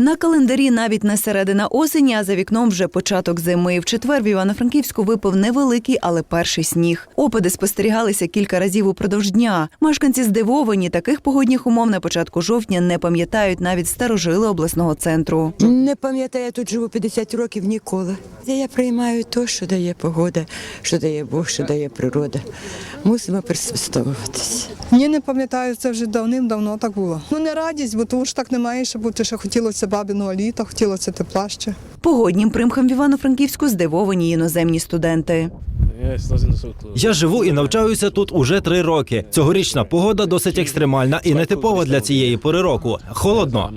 На календарі навіть не середина осені, а за вікном вже початок зими. В четвер в Івано-Франківську випав невеликий, але перший сніг. Опади спостерігалися кілька разів упродовж дня. Мешканці здивовані, таких погодних умов на початку жовтня не пам'ятають навіть старожили обласного центру. Не пам'ятаю, я тут живу 50 років ніколи. Я приймаю те, що дає погода, що дає Бог, що дає природа. Мусимо пристосовуватися. Ні, не пам'ятаю, це вже давним-давно так було. Ну не радість, бо тому ж так не має ще бути, ще хотілося бабиного літа, хотілося тепла ще. Погоднім примхам в Івано-Франківську здивовані іноземні студенти. Я живу і навчаюся тут уже три роки. Цьогорічна погода досить екстремальна і нетипова для цієї пори року. Холодно.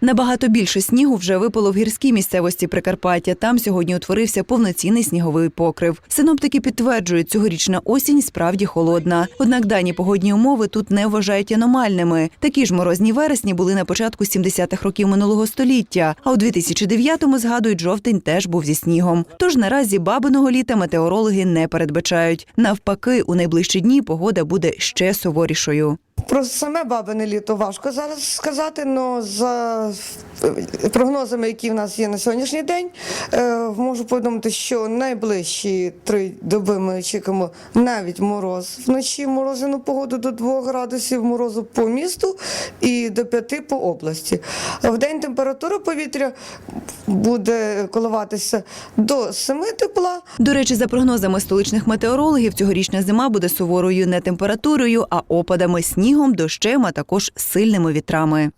Набагато більше снігу вже випало в гірській місцевості Прикарпаття. Там сьогодні утворився повноцінний сніговий покрив. Синоптики підтверджують, цьогорічна осінь справді холодна. Однак дані погодні умови тут не вважають аномальними. Такі ж морозні вересні були на початку 70-х років минулого століття. А у 2009-му, згадують, жовтень теж був зі снігом. Тож наразі бабиного літа метеорологи не передбачають. Навпаки, у найближчі дні погода буде ще суворішою. Про саме бабине літо важко зараз сказати, але за прогнозами, які в нас є на сьогоднішній день, е, можу повідомити, що найближчі три доби ми очікуємо навіть мороз. Вночі морозину погоду до 2 градусів морозу по місту і до 5 по області. В день температура повітря буде коливатися до 7 тепла. До речі, за прогнозами столичних метеорологів, цьогорічна зима буде суворою не температурою, а опадами, снігом, дощем, а також сильними вітрами.